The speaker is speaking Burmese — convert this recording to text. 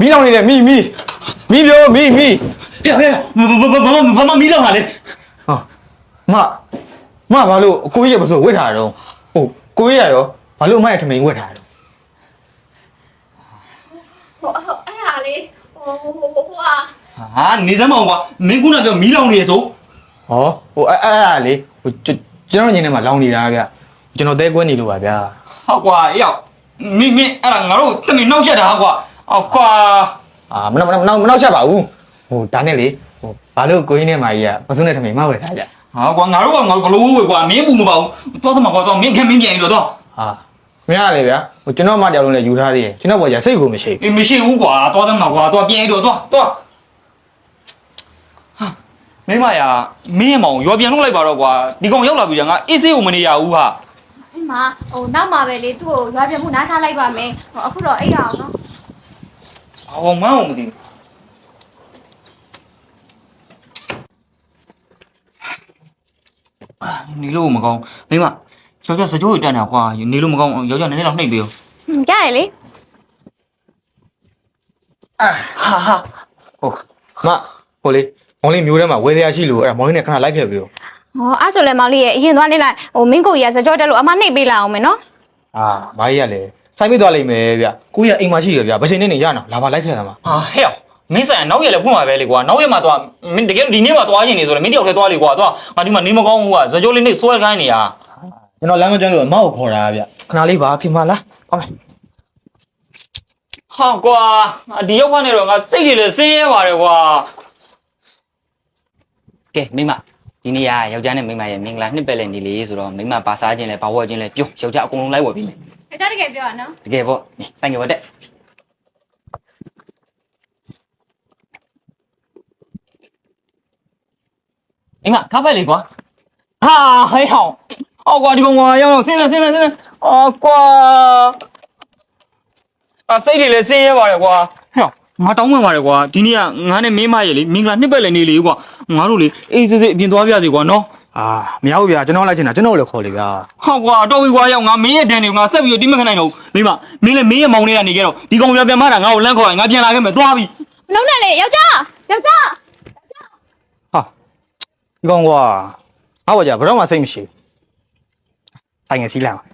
မီးလောင်နေတယ်မီးမီးမီးပြောမီးမီးဟဲ့ဟဲ့ဘာဘာဘာဘာမမီးလောက်လာလေဟာမမဘာလို့ကိုကြီးရပစိုးဝတ်ထားတာတော့ဟုတ်ကိုကြီးရရောဘာလို့အမရဲ့ထမိန်ဝတ်ထားတာဟိုအဲ့ဒါလေဟိုဟိုဟိုဟိုဟာဟာနေစမ်းမအောင်ကွာမင်းခုနကပြောမီးလောင်နေရဆိုဟောဟိုအဲ့အဲ့ဒါလေဟိုကျွန်ကျွန်တော်ညီထဲမှာလောင်နေတာဗျကျွန်တော်တဲကွဲနေလို့ပါဗျာဟုတ်ကွာအေးရောက်မင်းမင်းအဲ့ဒါငါတို့တမင်နှောက်ရက်တာကွာ အော်ကွာအာမနောက်မနောက်မနောက်ချက်ပါဘူးဟိုဒါနဲ့လေဟိုဘာလို့ကိုကြီးနဲ့မာကြီးကပစုံနဲ့ထမိန်မဝတ်ထားကြဟာကွာငါတို့ကငါတို့ဘလို့ဝေကွာမင်းပူမပါဘူးတော့စမှာကွာတော့မင်းခင်မင်းပြန်ပြီးတော့တော့ဟာမရလေဗျာဟိုကျွန်တော်မတယောက်လုံးလည်းယူထားသေးတယ်ကျွန်တော်ဘောကြီးစိတ်ကိုမရှိဘူးအေးမရှိဘူးကွာတော့စမှာကွာတော့ပြန်ပြီးတော့တော့တော့ဟာမင်းမရမင်းရမောင်ရောပြန်လုပ်လိုက်ပါတော့ကွာဒီကောင်ရောက်လာပြီငါအေးစေးကိုမနေရဘူးဟာအဲ့မှာဟိုနောက်မှာပဲလေသူ့ကိုရွာပြမှုနားချလိုက်ပါမယ်ဟိုအခုတော့အိတ်ရအောင်နော် ဘာမှမအောင်မသိဘူးအာနေလို့မကောင်းမိမယောက်ျားစကြိုးရတက်နေတာကွာနေလို့မကောင်းယောက်ျားနည်းနည်းတော့နှိပ်ပေးရောဟွန်းကြားရလေဟာဟာဟုတ်မဟိုလေမောင်လေးမျိုးထဲမှာဝယ်စရာရှိလို့အဲ့ဒါမောင်လေးနဲ့ခဏလိုက်ခဲ့ပြီဟောအဲ့ဆိုလဲမောင်လေးရဲ့အရင်သွားနေလိုက်ဟိုမင်းကိုကြီးကစကြောတက်လို့အမနှိပ်ပေးလိုက်အောင်မယ်နော်အာမာကြီးကလည်း စိုက်ပြသွားလိမ့်မယ်ဗျကိုကြီးကအိမ်မှာရှိတယ်ဗျဗရှင်နေနေရနော်လာပါလိုက်ခဲ့တာမှာဟာဟဲ့အောင်မင်းဆိုင်ကနောက်ရက်လည်းဖွင့်ပါပဲလေကွာနောက်ရက်မှာတော့မင်းတကယ်လို့ဒီနေ့မှာသွားရင်နေဆိုလည်းမင်းတယောက်တည်းသွားလေကွာတော့ငါဒီမှာနေမကောင်းဘူးကွာစကြိုးလေးနေစွဲခိုင်းနေရကျွန်တော်လမ်းမကျွမ်းလို့အမောက်ကိုခေါ်တာဗျခဏလေးပါဖြစ်မလားဟုတ်မယ်ဟာကွာဒီရောက်ကနေတော့ငါစိတ်တွေလည်းဆင်းရဲပါတယ်ကွာကဲမိမဒီနေ့ကယောက်ျားနဲ့မိမရဲ့မင်္ဂလာနှစ်ပတ်လည်နေလေဆိုတော့မိမဘာစားခြင်းလဲဘာဝတ်ခြင်းလဲပြုံးယောက်ျားအကုန်လုံးလိုက်ဝယ်ပြီးမယ် အကြတကယ်ပြောရနော်တကယ်ပေါ့တိုင်ကြပါတဲ့အင်းမခါဖက်လေကွာဟာဟဲ့ဟောင်းအော်ကွာဒီကောင်ကွာရောင်းဆင်းဆင်းဆင်းဆင်းအော်ကွာအစိတ်တွေလည်းဆင်းရဲပါတယ်ကွာဟဲ့ငါတောင်းဝင်ပါတယ်ကွာဒီနေ့ကငါနဲ့မင်းမရဲ့လေမင်္ဂလာနှစ်ပတ်လည်နေလေကွာငါတို့လေအေးစစ်စစ်အပြင်သွားပြစီကွာနော် အာမရဘူးဗျကျွန်တော်လိုက်ချင်တာကျွန်တော်လည်းခေါ်လေဗျဟောကွာတော့ဝီကွာရောက်ငါမင်းရဲ့ဒဏ်တွေကိုငါဆက်ပြီးတော့တိမခနိုင်တော့ဘူးမိမမင်းလည်းမင်းရဲ့မောင်လေးကနေခဲ့တော့ဒီကောင်ပြန်ပြန်မတာငါ့ကိုလန့်ခေါ်ရင်ငါပြန်လာခဲ့မယ်သွားပြီမလုံးနဲ့လေယောက်ျားယောက်ျားဟာဒီကောင်ကွာငါ့ဘောကြဘယ်တော့မှစိတ်မရှိဘူးဆိုင်ငယ်စီးလိုက်အောင်